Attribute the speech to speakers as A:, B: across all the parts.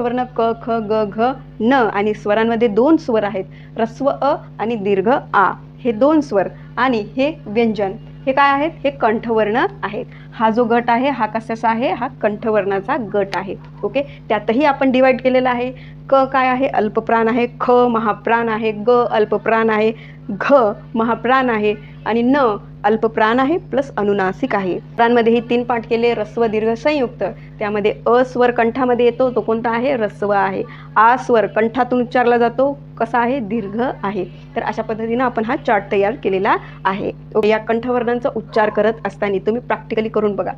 A: वर्ण क ख ग घ न आणि स्वरांमध्ये दोन स्वर आहेत. रस्व अ आणि दीर्घ आ. हे दोन स्वर आणि हे व्यंजन. हे काय आहेत? हे कंठवर्ण आहेत. हा जो गट आहे हा कशाचा आहे? हा कंठवर्णाचा गट आहे. ओके? त्यातही आपण डिवाईड केलेला आहे. क काय आहे? अल्पप्राण आहे. ख महाप्राण आहे. ग अल्पप्राण आहे. घ महाप्राण आहे. आणि न अल्पप्राण आहे प्लस अनुनासिक आहे. प्राणमध्ये ही तीन पाठ केले रस्व दीर्घ संयुक्त. त्यामध्ये अस्वर कंठामध्ये येतो तो कोणता आहे? रस्व आहे. आ स्वर कंठातून उच्चारला जातो कसा आहे? दीर्घ आहे. तर अशा पद्धतीनं आपण हा चार्ट तयार केलेला आहे. या कंठवर्णांचा उच्चार करत असताना तुम्ही प्रॅक्टिकली करून बघा.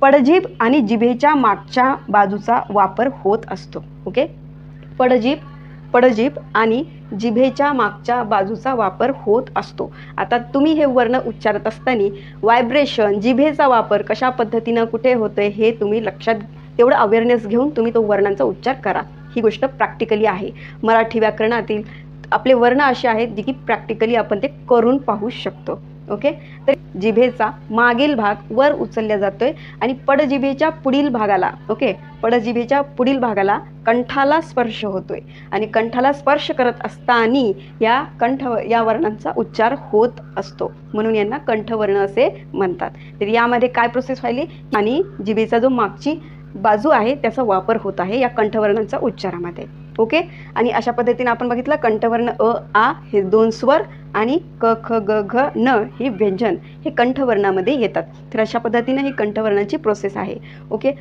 A: पडजीभ आणि जिभेच्या मागच्या बाजूचा वापर होत असतो. ओके पडजीभ पडजीभ आणि जिभेच्या मागच्या बाजूचा वापर होत असतो. आता तुम्ही हे वर्ण उच्चारत असताना व्हायब्रेशन जिभेचा वापर कशा पद्धतीनं कुठे होतोय हे तुम्ही लक्षात तेवढं अवेअरनेस घेऊन तुम्ही तो वर्णांचा उच्चार करा. ही गोष्ट प्रॅक्टिकली आहे. मराठी व्याकरणातील आपले वर्ण असे आहेत जे की प्रॅक्टिकली आपण ते करून पाहू शकतो. ओके? तर जिभेचा मागील भाग वर उचलला जातोय आणि पडजिभेच्या पुढील भागाला ओके? पडजिभेच्या पुढील भागाला कंठाला स्पर्श होतोय. आणि कंठाला स्पर्श करत असताना या कंठ या वर्णांचा उच्चार होत असतो. म्हणून यांना कंठवर्ण असे म्हणतात. तर यामध्ये काय प्रोसेस व्हायली? आणि जिभेचा जो मागची बाजू आहे त्याचा वापर होत आहे या कंठवर्णांचा उच्चारामध्ये. ओके? आणि अशा पद्धतीने आपण बघितलं कंठवर्ण अ आ हे दोन स्वर आणि क ख ग घ न हे व्यंजन हे कंठवर्णामध्ये येतात. तर अशा पद्धतीने ही कंठवर्णाची प्रोसेस आहे. ओके?